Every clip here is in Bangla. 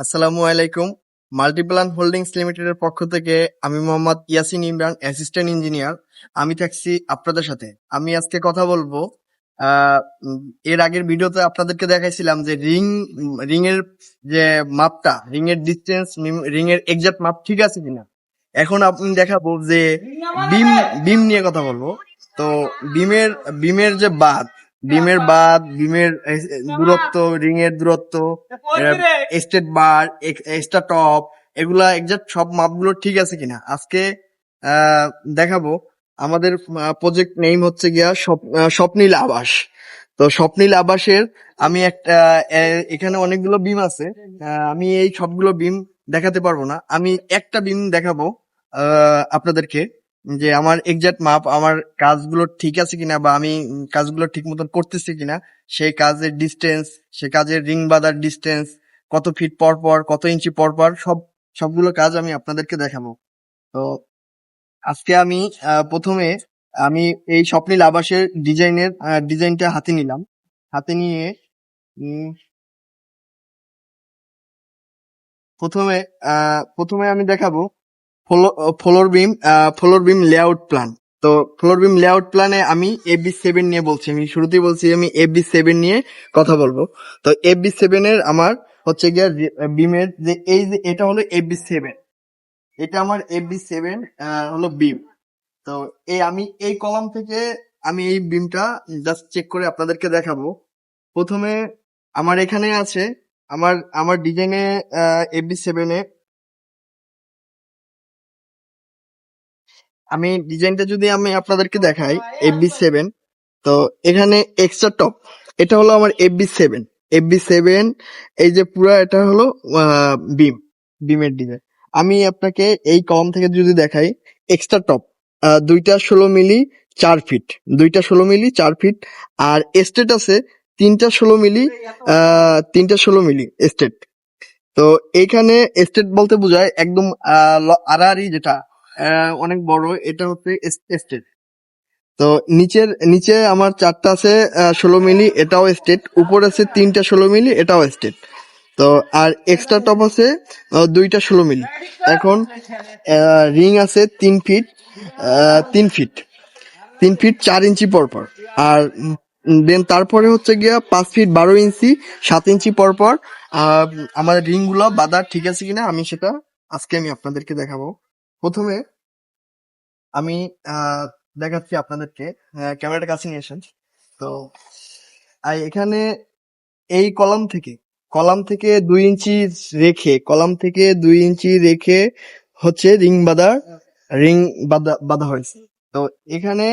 আসসালামু আলাইকুম। মাল্টিপ্লান হোল্ডিংস লিমিটেডের পক্ষ থেকে আমি মোহাম্মদ ইয়াসিন ইমরান অ্যাসিস্ট্যান্ট ইঞ্জিনিয়ার। আমি থাকছি আপনাদের সাথে। আমি আজকে কথা বলব এর আগের ভিডিওতে আপনাদেরকে দেখাইছিলাম যে রিং রিং এর যে মাপটা রিং এর ডিস্টেন্স রিং এর এক্সাক্ট মাপ ঠিক আছে কিনা? এখন আপনি দেখাবো যে বিম বিম নিয়ে কথা বলব। তো বিমের বিমের যে বাদ বিমের বাদ ডিমের দূরত্ব রিং এর দূরত্ব স্টেট বার এক্সট্রা টপ এগুলা এক্সাক্ট সব মাপগুলো ঠিক আছে কিনা? আজকে দেখাবো। আমাদের প্রজেক্ট নেম হচ্ছে গিয়া স্বপ্নীল আবাস। তো স্বপ্নীল আবাসের আমি একটা এখানে অনেকগুলো বিম আছে। আমি এই সবগুলো বিম দেখাতে পারব না। আমি একটা বিম দেখাবো আহ, আপনাদেরকে। যে আমার এক্সাক্ট মাপ, আমার কাজগুলো ঠিক আছে কিনা বা আমি কাজগুলো ঠিক মতন করতেছি কিনা, সেই কাজের ডিস্টেন্স সে কাজের রিং বাঁধার ডিস্টেন্স কত ফিট পর পর, কত ইঞ্চি পর পর, সব, সবগুলো কাজ আমি আপনাদেরকে দেখাবো। তো আজকে আমি প্রথমে আমি এই স্বপ্নীল আবাসের ডিজাইনের ডিজাইনটা হাতে নিলাম। হাতে নিয়ে প্রথমে প্রথমে আমি দেখাবো floor beam floor beam layout plan তো ফ্লোর বিম লেআউট প্ল্যানে আমি এফবি সেভেন নিয়ে বলছি। আমি শুরুতেই বলছি আমি এফবি সেভেন নিয়ে কথা বলব। তো এফবি সেভেন এর আমার হচ্ছে গিয়ে বিমের যে, এই যে, এটা হলো এফবি সেভেন এটা আমার এফবি সেভেন হলো বিম তো এই আমি, এই কলাম থেকে আমি এই বিমটা জাস্ট চেক করে আপনাদেরকে দেখাবো। প্রথমে আমার এখানে আছে, আমার আমার ডিজাইনে এফবি সেভেনে আমি ডিজাইনটা যদি আমি আপনাদেরকে দেখাই এফবি সেভেন তো এখানে এক্সট্রা টপ এটা হলো আমার এফবি সেভেন এফবি সেভেন এই যে পুরো এটা হলো বিম বিমের ডিজাইন আমি আপনাকে এই কলম থেকে যদি দেখাই এক্সট্রা টপ দুইটা ষোলো মিলি চার ফিট দুইটা ষোলো মিলি চার ফিট আর এস্টেট আছে তিনটা ষোলো মিলি তিনটা ষোলো মিলি এস্টেট তো এইখানে এস্টেট বলতে বোঝায় একদম আড়াআড়ি যেটা অনেক বড় এটা হচ্ছে স্টেট তো নিচের নিচে আমার চারটা আছে ষোলো মিলি এটাও স্টেট উপর আছে তিনটা ষোলো মিলি এটাও স্টেট তো আর এক্সট্রা টপ আছে দুইটা ষোলো মিলি। এখন রিং আছে তিন ফিট তিন ফিট তিন ফিট চার ইঞ্চি পর পর আর দেন তারপরে হচ্ছে গিয়া পাঁচ ফিট বারো ইঞ্চি সাত ইঞ্চি পর পর আহ, আমাদের রিংগুলো বাঁধা ঠিক আছে কিনা আমি সেটা আজকে আমি আপনাদেরকে দেখাবো। প্রথমে আমি দেখাচ্ছি আপনাদেরকে ক্যামেরাটা কাছে নিয়ে আসেন তো আর এখানে এই কলাম থেকে কলাম থেকে দুই ইঞ্চি রেখে কলাম থেকে দুই ইঞ্চি রেখে হচ্ছে রিং বাঁধা রিং বাঁধা বাঁধা হয়েছে। তো এখানে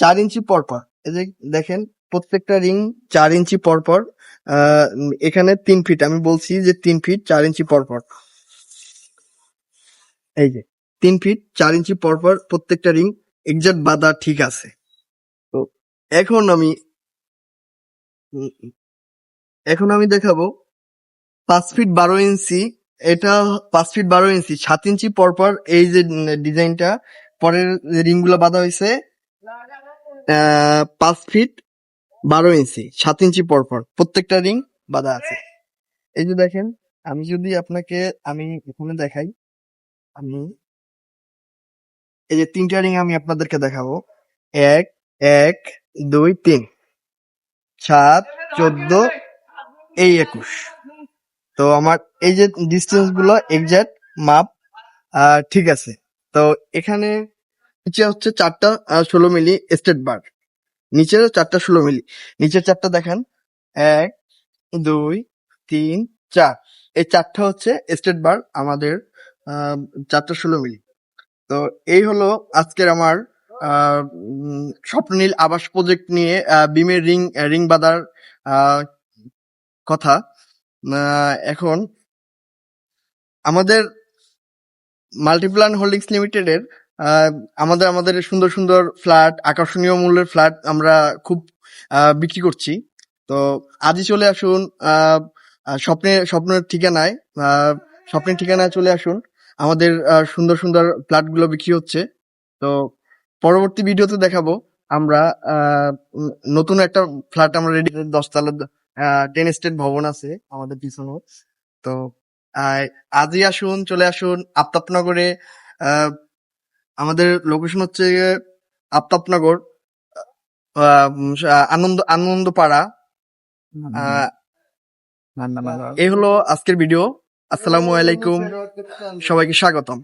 চার ইঞ্চি পর পর এই যে দেখেন প্রত্যেকটা রিং চার ইঞ্চি পর পর আহ, এখানে তিন ফিট আমি বলছি যে তিন ফিট চার ইঞ্চি পর পর এই যে, তিন ফিট চার ইঞ্চি পর পর প্রত্যেকটা রিং এক্সাক্ট বাঁধা ঠিক আছে। তো এখন আমি এখন আমি দেখাবো পাঁচ ফিট বারো ইঞ্চি, এটা পাঁচ ফিট বারো ইঞ্চি, সাত ইঞ্চি পর পর এই যে ডিজাইনটা, পরের রিংগুলো বাঁধা হয়েছে পাঁচ ফিট বারো ইঞ্চি, সাত ইঞ্চি পর পর প্রত্যেকটা রিং বাঁধা আছে। এই যে দেখেন, আমি যদি আপনাকে, আমি এখানে দেখাই আমি এই যে তিনটা রিং আমি আপনাদেরকে দেখাবো। এক এক, দুই, তিন। সাত, চোদ্দ, এই একুশ। তো আমার এই যে ডিস্টেন্সগুলো এক্সাক্ট মাপ ঠিক আছে। তো এখানে নিচে হচ্ছে চারটা ষোলো মিলি স্টেট বার নিচের চারটা ষোলো মিলি। নিচের চারটা দেখেন। এক, দুই, তিন, চার। এই চারটা হচ্ছে স্টেট বার আমাদের চারটা ষোলো মিলি। তো এই হলো আজকের আমার স্বপ্নীল আবাস প্রজেক্ট নিয়ে বিমের রিং রিং বাঁধার কথা। এখন আমাদের মাল্টিপ্লান হোল্ডিংস লিমিটেডের আমাদের আমাদের সুন্দর সুন্দর ফ্ল্যাট, আকর্ষণীয় মূল্যের ফ্ল্যাট আমরা খুব বিক্রি করছি। তো আজই চলে আসুন স্বপ্নের স্বপ্নের ঠিকানায় স্বপ্নের ঠিকানায় চলে আসুন। আমাদের সুন্দর সুন্দর ফ্ল্যাটগুলো বিক্রি হচ্ছে। তো পরবর্তী ভিডিওতে দেখাবো আমরা নতুন একটা ফ্ল্যাট আমরা রেডি দশতলা টেন স্টেট ভবন আছে আমাদের পিছনে তো আজই আসুন চলে আসুন আফতাবনগরে। আহ, আমাদের লোকেশন হচ্ছে আফতাবনগর আহ, আনন্দ আনন্দপাড়া। আহ, এই হলো আজকের ভিডিও আসসালামু আলাইকুম। সবাইকে স্বাগতম।